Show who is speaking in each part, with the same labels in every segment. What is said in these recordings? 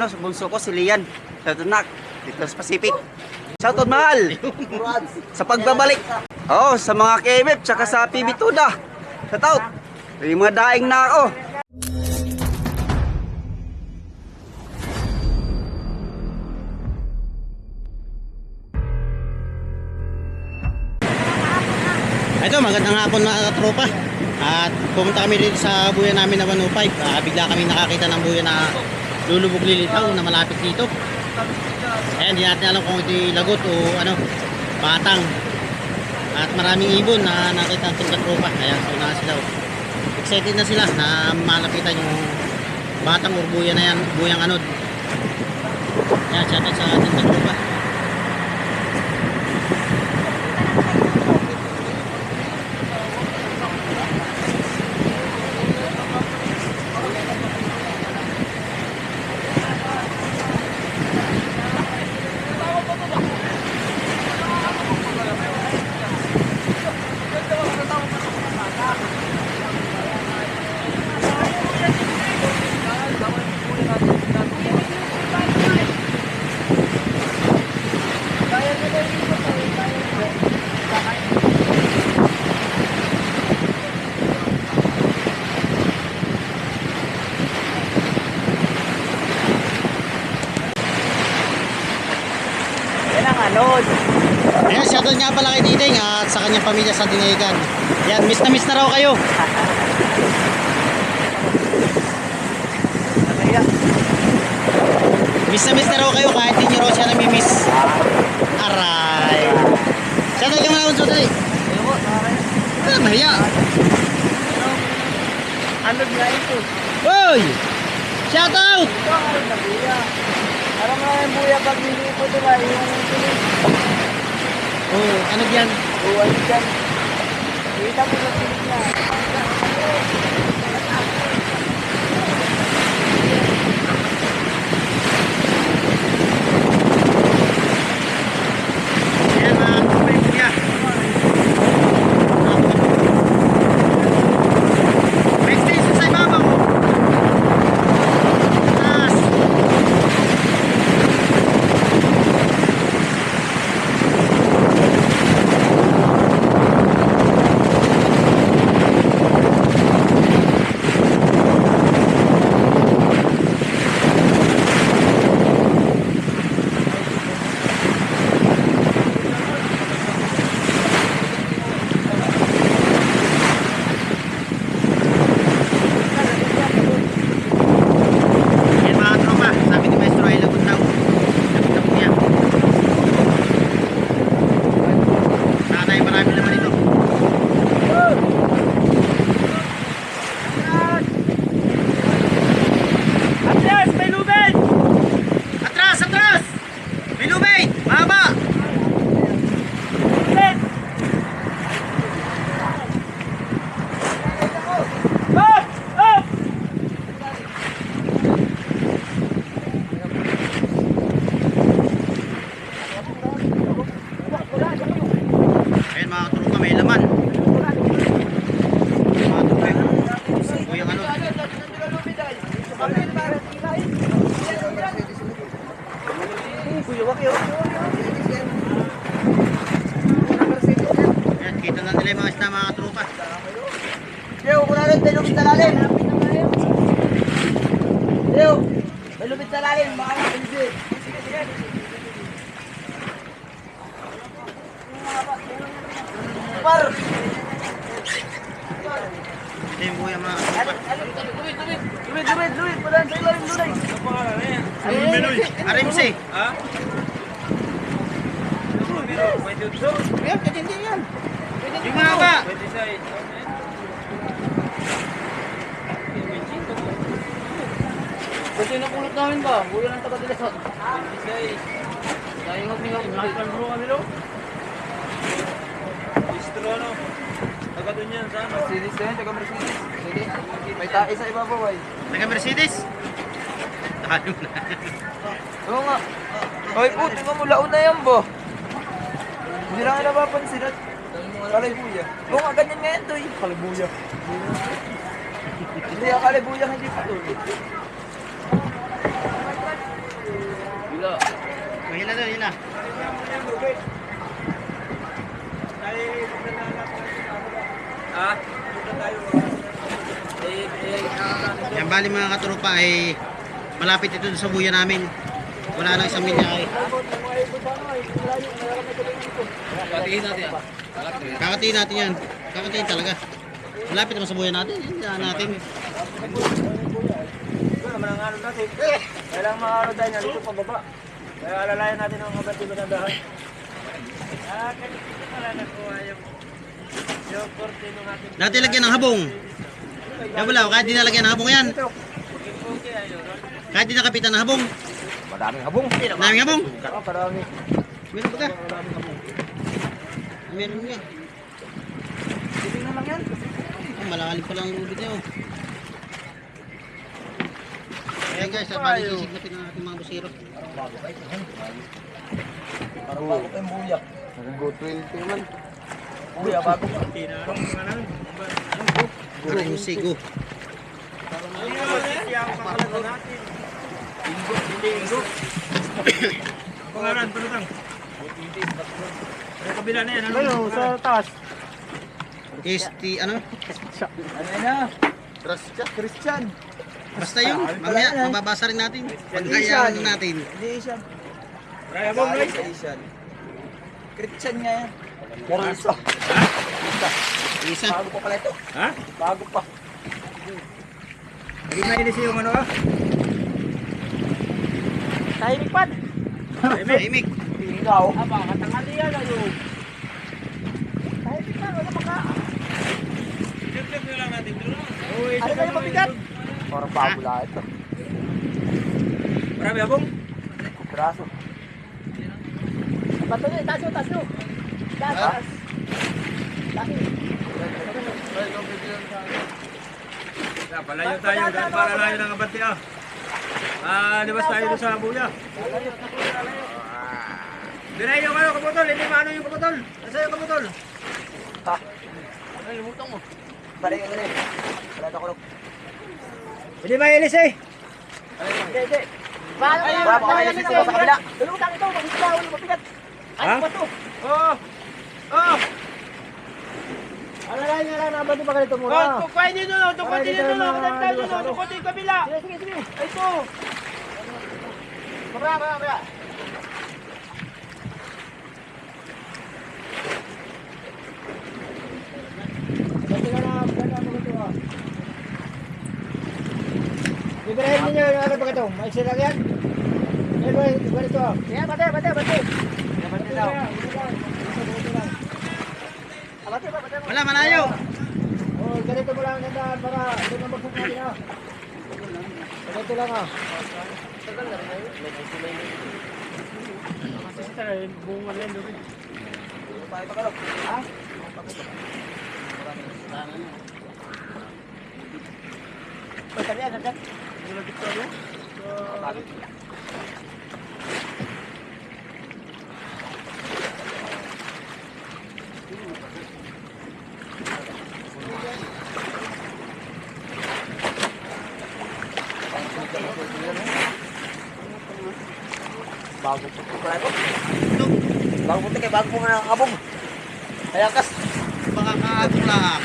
Speaker 1: ano, bunso ko, si Lian. Sa tunak, dito sa Pacific. Shoutout mahal! sa pagbabalik. Oh, sa mga KMF, tsaka sa PB Tuda. Shoutout! Yung mga daing na ako.
Speaker 2: Ito, magandang hapon mga tropa. At pumunta kami dito sa buya namin na 105. Ah, bigla kami nakakita ng buya na lulubog lilitaw na malapit dito. Ayan, hindi natin alam kung ito lagot o ano, batang. At maraming ibon na nakita ang tropa. Ayan, so na sila. oh. Excited na sila na malapitan yung batang or buya na yan, buyang anod. Ayan, shout out sa tropa. Shoutout nga pala kay Diding at sa kanyang pamilya sa Dinagan. Yan, miss na miss na raw kayo. Miss na miss na raw kayo kahit hindi raw siya namimiss. Aray. Shoutout ka muna kung dali.
Speaker 3: Ano.
Speaker 2: Ah, mahiya.
Speaker 3: Anod nga ito.
Speaker 2: Hoy! Shoutout!
Speaker 3: Ito ang na buya. Alam nga yung buya pag hindi po nila yung tuloy.
Speaker 2: Oh, ano yan?
Speaker 3: Buwan dyan. Kita mo sa tuloy niya. Kasi nakulot namin ba? Buya ng taga-dilasot. Dahil nga tingnan, nakikita mo kami lo.
Speaker 4: Bistro ano? Taga doon yan sa ano?
Speaker 3: Mercedes yan, taga Mercedes. Sige, may tae sa ibabaw ay.
Speaker 2: Taga Mercedes! Tayo na.
Speaker 3: Oo nga. Ay po, tingnan mo, laon na yan bo. Hindi lang napapansin at Kalay buya. Oo nga, ganyan nga yan to eh. Kalay buya. Hindi ang kalibuyang hindi patuloy. Bila.
Speaker 2: Mahila doon, hila.
Speaker 3: Ah? Eh, eh, ah,
Speaker 2: Yan bali mga katropa ay malapit ito sa buya namin. Wala nang isang milya eh.
Speaker 3: Patingin natin ah.
Speaker 2: Kakatiin natin yan. Kakatiin talaga. Malapit naman sa buya natin. Yan natin.
Speaker 4: Ito naman ang ano natin. Kailangan maano tayo niya dito pababa. Kaya alalayan natin ang mga bati dahan. Ah, kanina pala nakuha yung yung kortino natin.
Speaker 2: Dati lagyan ng habong. Kaya wala, kahit di nalagyan ng habong yan. Kahit di nakapitan ng habong.
Speaker 3: Madaming habong.
Speaker 2: Daming habong.
Speaker 4: Ah, karami.
Speaker 2: Meron ba ka? Meron nga.
Speaker 3: Tingnan na lang yan.
Speaker 2: Oh, malalim pa lang ang lubid niya oh. Kaya guys, at bali sisignapin ang ating mga busiro.
Speaker 3: Parang bago pa yung buyak. Hanggang go 20 man. Buyak bago pa.
Speaker 4: Tinanong nga lang.
Speaker 2: Guro yung sigo.
Speaker 4: Pangalan, panutang. Ay, kabila na yan. Ano, sa taas.
Speaker 2: Tasty, ano?
Speaker 3: Ano yan na? Christian. Christian.
Speaker 2: Basta yun, mamaya mababasa rin natin. Pag-ayawan natin.
Speaker 3: Hindi Asian.
Speaker 4: Raya mo.
Speaker 3: Sa Asian. Christian nga yan. Pero isa.
Speaker 2: Isa.
Speaker 3: Bago pa pala ito.
Speaker 4: Ha?
Speaker 3: Bago pa.
Speaker 4: Hindi mainis yung ano ah.
Speaker 3: Tahimik pa.
Speaker 2: Tahimik.
Speaker 3: Ikaw.
Speaker 4: Aba, katangali yan. Ano?
Speaker 3: Tahimik pa. Wala pa ka.
Speaker 4: Flip-flip na lang natin
Speaker 3: Ano kayo mabigat? Parang bago lahat ito.
Speaker 4: Marami abong.
Speaker 3: Braso. Bato niya. Taas yun. Taas yun. Taas.
Speaker 4: Yeah, palayo tayo. Dahil palalayo ng abante ah. Ah, libas tayo doon sa buya. Dinay yung ano, kaputol. Hindi maano yung kaputol. Nasa yung kaputol.
Speaker 3: Ha? Ano yung mutong mo? Balik rin. Wala na kulog.
Speaker 4: Hindi mainis eh.
Speaker 3: Hindi, hindi. Paano ka? Paano ka namin sa kabila? Tulutang ito. Mabigat.
Speaker 4: Ha?
Speaker 3: Ano ba ito?
Speaker 4: Oo. Oo.
Speaker 3: Alalayan niya lang. Naban pa ganito muna.
Speaker 4: Oh, kukain dito, no. Tukot dito, no. Kadang tayo dito, tukot yung kabila.
Speaker 3: Sige, sige, sige.
Speaker 4: Ito.
Speaker 3: Kabra, kabra, kabra.
Speaker 5: Ninyo yung ano ba ito? Maiksi lang yan? Yan ba, ganito.
Speaker 3: Yan, bate, bate, bate.
Speaker 5: Bati daw.
Speaker 3: Ah, Bate, bate, bate.
Speaker 2: Wala, malayo.
Speaker 5: Oh, ganito mo lang ang gandaan para doon na magsok natin ha. Ganito lang ha.
Speaker 4: Kasi sa bunga lang doon.
Speaker 3: Tayo pa kalog. Ha? Oy, kami yan, nandiyan. Bakit? Bago po po pala ito. Bago po ito kaya bago po nga nakakabog. Kaya kas.
Speaker 2: Baka kaagong lang.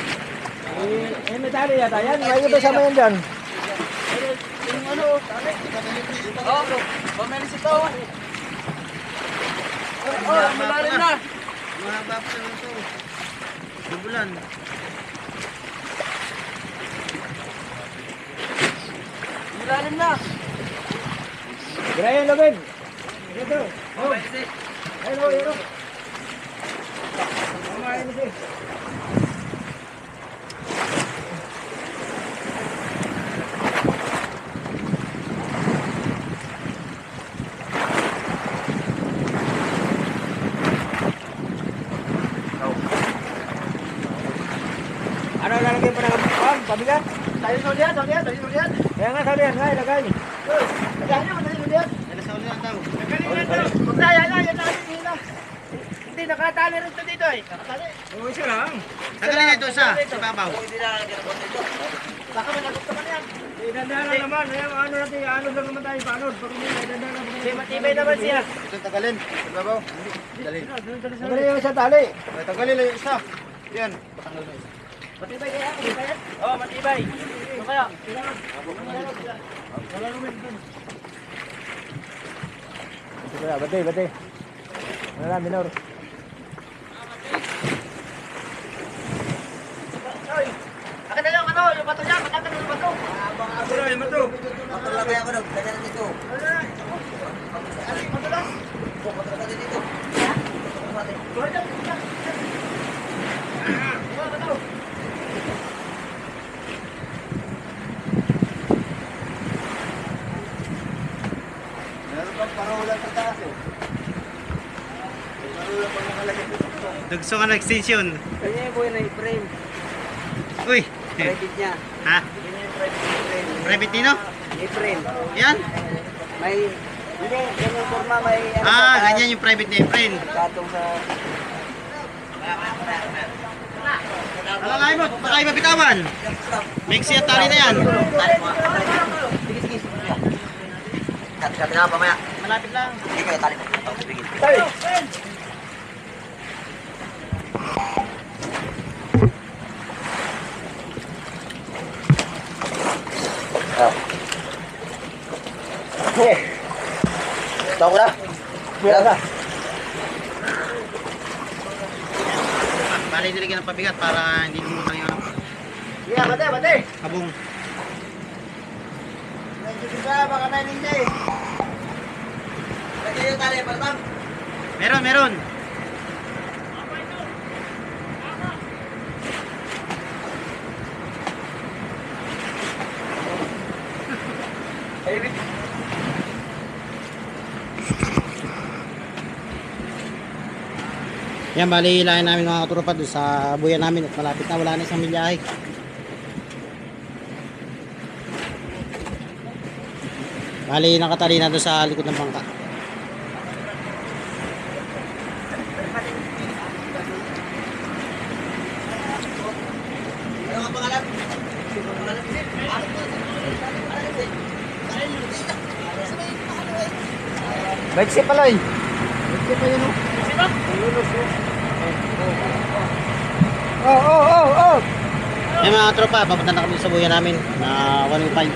Speaker 5: Eh, eh, may tali yata yan. May iba sama yan dyan.
Speaker 3: Yung ano, tali. Oh, pamilis ito. Oh, oh, malalim na.
Speaker 2: Mahaba pa lang ito. Bubulan.
Speaker 3: Malalim na.
Speaker 5: Birahin lubid. Dito.
Speaker 3: Oh, pamilis eh.
Speaker 5: Ayun o, ayun o. Kumain ito eh. Ano lalagay pa Pabigat?
Speaker 3: Tayo sa ulihan, tayo tayo sa ulihan.
Speaker 5: Kaya nga sabi yan, nga ilagay.
Speaker 3: Lagyan nyo, tayo sa ulihan.
Speaker 2: Yan sa ulihan daw.
Speaker 3: Huwag na, yan na, yan na, yan na. Hindi, nakatali rin ito dito eh. Nakatali.
Speaker 4: Oo, isa lang.
Speaker 2: Tagalin na ito isa. Sa babaw.
Speaker 3: Hindi na, na, dito.
Speaker 5: Baka Dahan-dahan lang naman. Ayan, ano natin, ano lang naman tayo, paano? Pag hindi, dahan-dahan lang.
Speaker 4: Hindi, matibay naman siya.
Speaker 5: Ito tagalin. Babaw. Dali. Tagalin yung isa tali. Tagalin lang yung isa. Yan.
Speaker 4: Matibay kaya? Matibay? Oo, matibay. Ano kaya?
Speaker 5: Ito kaya, bate, bate. Ano lang, minor.
Speaker 4: Akin na yung ano, yung bato niya. Matanggal yung bato.
Speaker 5: Ito lang, yung bato.
Speaker 2: Dugso ka na extension.
Speaker 1: Kanya yung buhay na i-frame.
Speaker 2: Uy.
Speaker 1: Private niya.
Speaker 2: Ha?
Speaker 1: Kanya yung private i-frame.
Speaker 2: Private nino?
Speaker 1: I-frame.
Speaker 2: Yan?
Speaker 1: May, hindi, ganyan forma, may ano
Speaker 2: Ah, ganyan yung private na friend.
Speaker 1: Katong sa...
Speaker 2: Alalay mo, baka iba bitawan. Mixi at tali na yan.
Speaker 1: Sige, sige, sige. Kat, kat na pamaya.
Speaker 2: Malapit lang.
Speaker 1: Sige kayo, tali ko. Oh, sige. Tahu ko na. Bilang ka.
Speaker 2: Bali nilagyan ng pabigat para hindi lumutang yung
Speaker 5: Yeah, bate, bate.
Speaker 2: kabong.
Speaker 5: Medyo bisa, baka na hindi.
Speaker 2: Meron, meron. Yan, bali ilahin namin mga katuropa doon sa buya namin at malapit na wala na isang milyahe. Bali nakatali na doon sa likod ng bangka.
Speaker 5: Maiksi pala eh. Oh, oh, oh, oh.
Speaker 2: Yan mga tropa, papunta na kami sa buya namin na 105.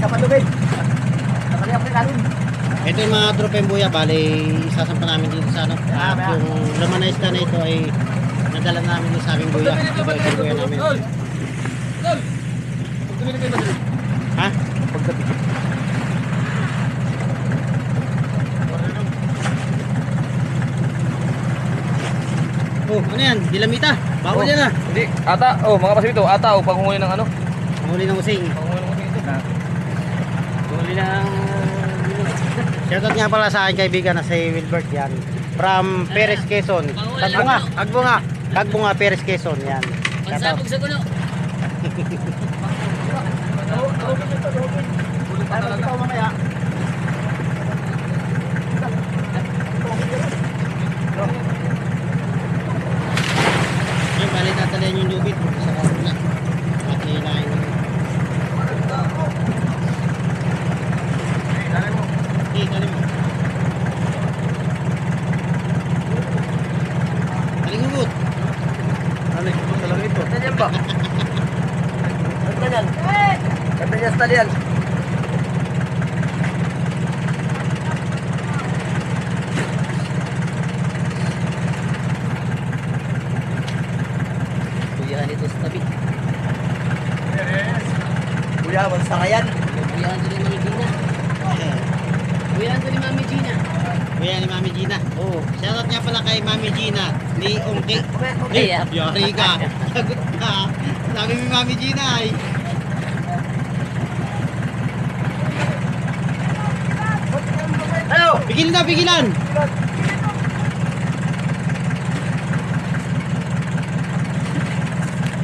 Speaker 5: Sa patubig. Sa kanya ko rin
Speaker 2: Ito yung mga tropa yung buya, bali isasampa namin dito sa ano. At yung laman na isda na ito ay nadala namin sa aming buya. Yung buya namin. Ha? Oh, ano yan? Dilamita. Bawal yan ah.
Speaker 3: Hindi, ata, oh, mga pasibito, ata, oh, panghuli ng ano?
Speaker 2: Huli ng using.
Speaker 3: Panghuli ng using ito.
Speaker 2: Huli ng... Shoutout nga pala sa aking kaibigan na si Wilbert yan. From Perez Quezon. Tagbunga. Agbunga. Tagbunga Perez Quezon yan. Shoutout.
Speaker 4: sa gulo.
Speaker 5: Ano ito mamaya?
Speaker 2: Yung bali tatalayan yung lubid sa kabila. At hilahin mo. Okay, dali mo. Talingugot.
Speaker 1: Ano yung pumunta lang ito? Ano yan ba? Ano ba yan? Kata niya sa talian.
Speaker 4: Kuyahan ito sa tabi.
Speaker 1: Kuya, magsakayan.
Speaker 4: Kuyahan ito ni Mami Gina. Kuyahan ito ni Mami Gina.
Speaker 2: Kuya ni Mami Gina. Oh, shoutout nga pala kay Mami Gina ni Ongki.
Speaker 4: Okay, ah.
Speaker 2: Yari ka. Sagot ka. Sabi ni Mami Gina ay.
Speaker 1: Ano?
Speaker 2: Pigilan na, pigilan!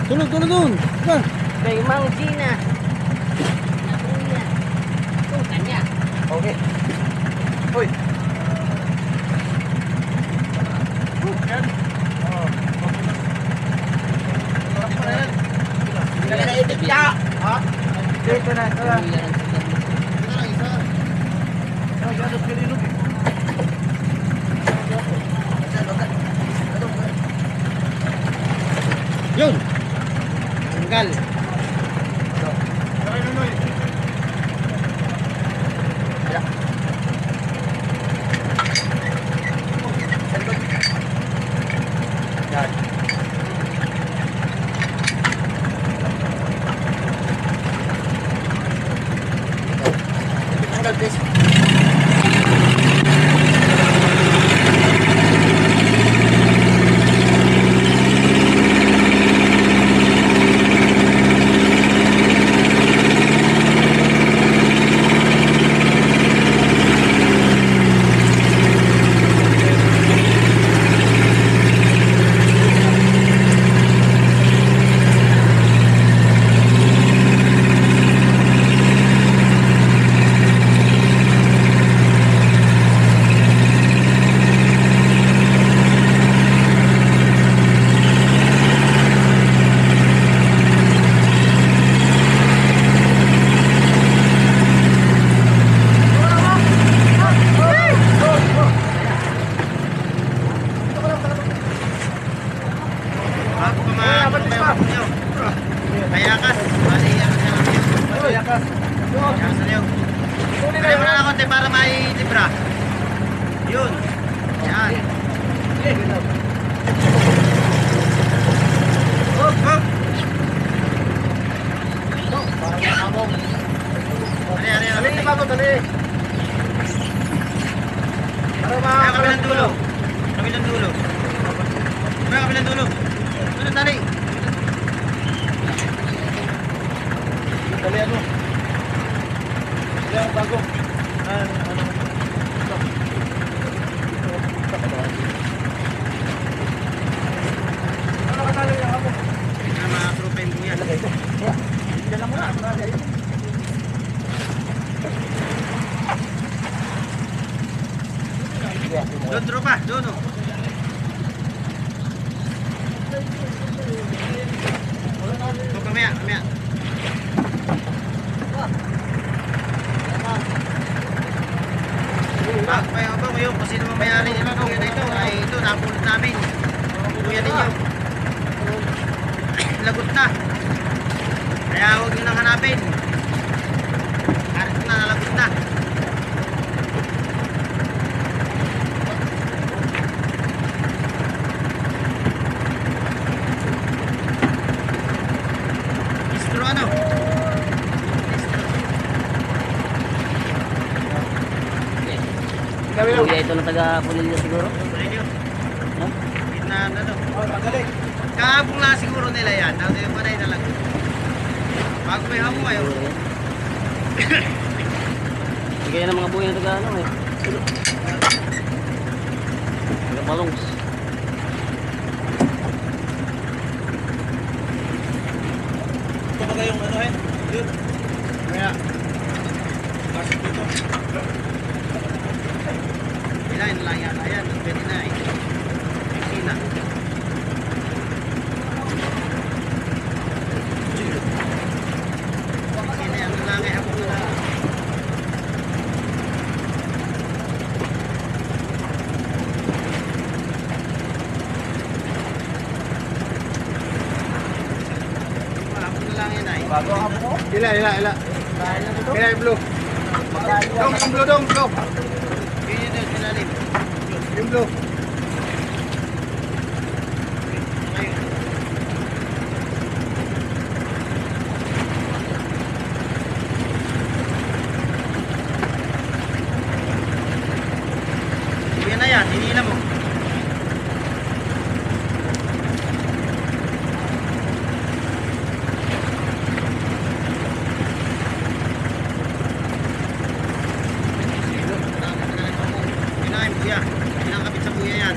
Speaker 2: Tulog, tulog doon! Diyan!
Speaker 4: Kay Mang Gina. Nakuya. Ito, kanya.
Speaker 1: Okay. Uy.
Speaker 4: Kuyahan ito siya. Dito na, ito lang.
Speaker 2: Yun. Tanggal. Bago pa mga kayo nyo. Kayakas. Bali, ano siya lang yun.
Speaker 4: Yakas.
Speaker 2: Yan sa liyo. Kaya mo na ng konti para may libra. Yun. Yan. Hop, hop. Dali, dali, dali.
Speaker 4: Dali, bago, dali. Para
Speaker 2: Kaya
Speaker 4: ma...
Speaker 2: kabilang dulo. Kabilang dulo. Kaya kabilang dulo. Dali, dali.
Speaker 4: Dali, ano? Ang bago. Ah, ano? Ano ka talo yung ako?
Speaker 2: Ito na mga tropa yung buya.
Speaker 4: Diyan lang muna.
Speaker 2: Doon, tropa. Doon, oh. Huwag kamaya, kamaya. Bago pa yung abang yun, kung sino mamayari yung kuya na ito, ay ito, napulot namin. Kuya ninyo. Lagot na. Kaya huwag nyo nang hanapin. Karit na, nalagot na. Istro ano?
Speaker 6: Kuya ito na taga Punilya siguro. No?
Speaker 2: Na ano?
Speaker 4: Oh, magaling.
Speaker 2: Kahapon lang siguro nila yan. Tapos yung panay na lang. Bago may hamo ngayon.
Speaker 6: Bigay ng mga buhay na taga ano eh. Taga Palongs.
Speaker 4: Ito ba kayong ano eh? Yun.
Speaker 2: Kaya. Ilan lang yan. Ayan, pwede na eh. Sina. Sina yan lang eh. Hapon na lang. Hapon na lang yan ay.
Speaker 4: Bago ako mo.
Speaker 5: Ila, ila, ila. Kaya yung blue. Dong, yung blue, dong, dong.
Speaker 2: Yun yun yun, sinalim.
Speaker 5: Yung blue.
Speaker 2: Ayun. Yan na mo. Kinain buya. Kinakapit sa buya yan.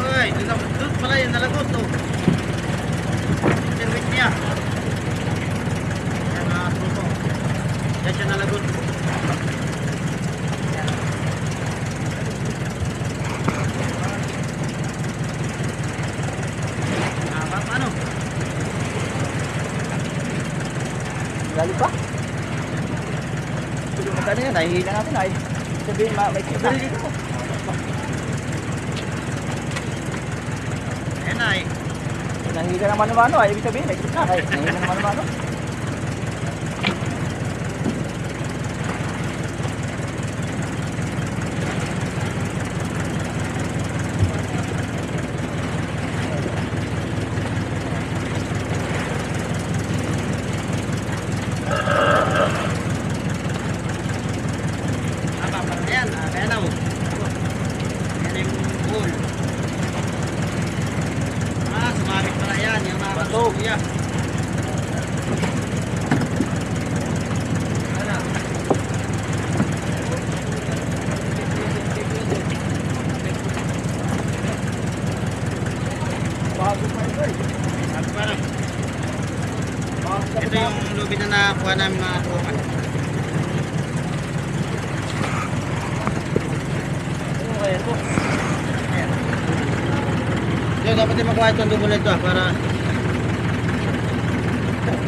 Speaker 2: Oy, doon, doon pala yung nalagot to. Service niya. Yan mga truko. Yan siya nalagot.
Speaker 5: Lalim pa? Sige, magkano yan? Nahihila natin ay. Sabihin, ma may kita.
Speaker 2: Ayan eh.
Speaker 5: Nahihila naman naman ano ay. Ibig sabihin, may kita. Ay, nahihila naman naman ano.
Speaker 2: Tama pa na yan. Ah, kaya na oh. Yan yung pool. Ah, sumabit pala yan. Yung mga kuya.
Speaker 5: Bago pa ito eh.
Speaker 2: Sabi pa lang. Ito yung na nakakuha namin mga tropa.
Speaker 5: Kaya ito?
Speaker 2: Yo, dapat din makuha itong double nito ah, para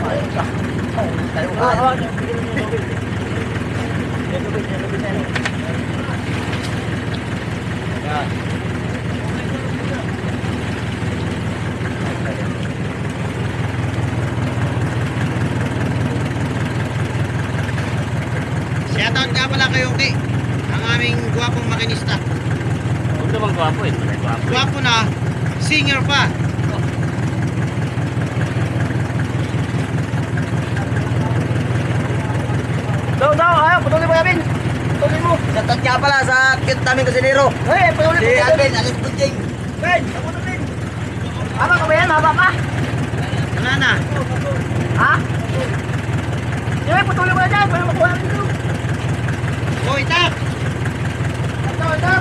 Speaker 5: Ayun ka. Tayo ka ah, bigyan mo yung lubid. Yung lubid, yung lubid na yan.
Speaker 2: Yan. Shoutout nga pala kay Yoki, ang aming gwapong makinista.
Speaker 6: Huwag naman gwapo eh. May gwapo.
Speaker 2: Gwapo na, singer pa.
Speaker 5: Daw, daw, ayaw, patuloy mo namin. Patuloy mo.
Speaker 1: Shoutout nga pala sa cute naming kusinero.
Speaker 5: Hey, mo.
Speaker 1: Si Alvin, Alex Bunjing.
Speaker 5: Ben, patuloy. Haba ka ba yan? Haba ka?
Speaker 2: Wala na.
Speaker 5: Ha? Sige, patuloy mo na dyan. Para makuha namin ito.
Speaker 2: O, itak!
Speaker 5: Ito, ito.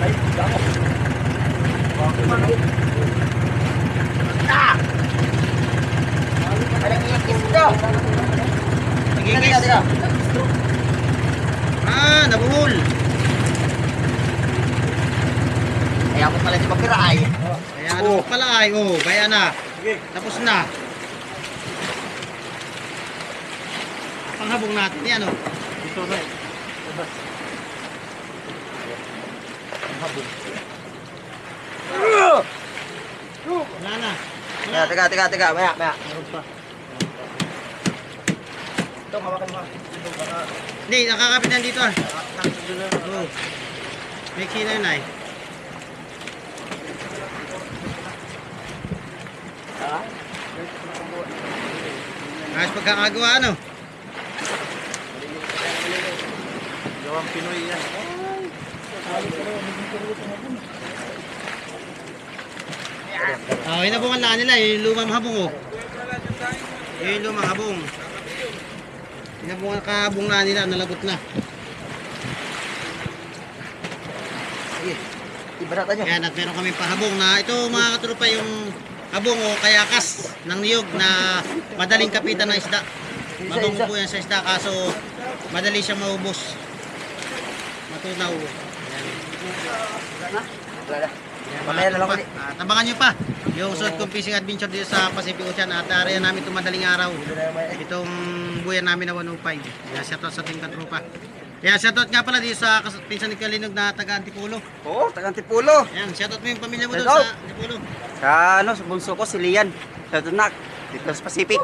Speaker 5: Ay, damo. Bakit man ako? Ah! Ay, nangingis ko.
Speaker 2: Nagigis. Ah, nabuhol.
Speaker 1: Ay, ako pala si Papira ay.
Speaker 2: Kaya ano pala ay, oh, baya na. Tapos na. Panghabong natin yan, oh.
Speaker 4: Dito na eh.
Speaker 2: Wala na.
Speaker 1: Teka, teka, teka, teka. Maya, maya.
Speaker 5: Ito, hawakan mo.
Speaker 2: Hindi, nakakapit yan dito, ah. Oo. May kina yun, ay. Ayos pagkakagawa, ano?
Speaker 4: Gawang Pinoy yan.
Speaker 2: Oh, inabungan lang nila, yung lumang habong, oh. Yung lumang habong. Kahabong na nila, nalagot na.
Speaker 1: Ibarata nyo.
Speaker 2: Yan, at meron kami pahabong na ito mga katrupa yung habong o kayakas ng niyog na madaling kapitan ng isda. Mabango po yan sa isda kaso madali siyang maubos. Matunaw.
Speaker 1: Wala na. Mamaya na lang ulit.
Speaker 2: At abangan nyo pa yung short kong fishing adventure dito sa Pacific Ocean at area namin itong madaling araw. Itong buyan namin na 105. Yan, shoutout sa ating katrupa. Yan, shoutout nga pala dito sa pinsan ni Kalinog na taga Antipulo.
Speaker 1: Oo, tagang Tipulo.
Speaker 2: Yan, shoutout mo yung pamilya mo doon
Speaker 1: Shoutout.
Speaker 2: sa Antipulo.
Speaker 1: Sa ano, sa bunso ko, si Lian. Sa Tunak. Dito sa Pacific.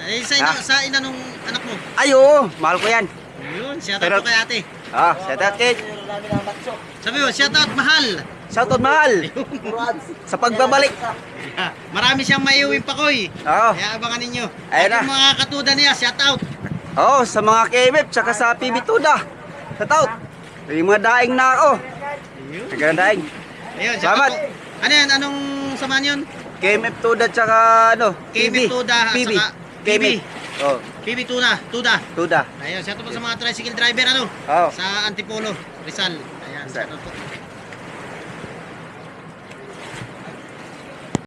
Speaker 2: Eh, sa, ina, sa ina nung anak mo.
Speaker 1: Ay, oo. Mahal ko yan.
Speaker 2: Yun, shoutout
Speaker 1: Pero-
Speaker 2: po kay ate.
Speaker 1: Ah, shout out kid.
Speaker 2: Sabi mo, shoutout mahal.
Speaker 1: Shout out mahal. Sa pagbabalik.
Speaker 2: Ah, Marami siyang maiuwing pakoy.
Speaker 1: Oo.
Speaker 2: Kaya abangan ninyo.
Speaker 1: Ayun
Speaker 2: At yung
Speaker 1: na.
Speaker 2: mga katuda niya, shoutout.
Speaker 1: Oo, sa mga KMF, tsaka sa PB Tuda. Shout out. Yung mga daing na ako. Naganda daing.
Speaker 2: Ayun,
Speaker 1: Salamat.
Speaker 2: shoutout po. Ano yan? Anong samahan yun?
Speaker 1: KMF Tuda, tsaka ano,
Speaker 2: KMF. Tuda at
Speaker 1: PB.
Speaker 2: saka
Speaker 1: KMF. Oh,
Speaker 2: PB Tuna, Tuda.
Speaker 1: Tuda.
Speaker 2: Ayun, shoutout po sa mga tricycle driver ano?
Speaker 1: Oo.
Speaker 2: Sa Antipolo, Rizal. Ayan,
Speaker 1: Sir.
Speaker 2: shoutout po.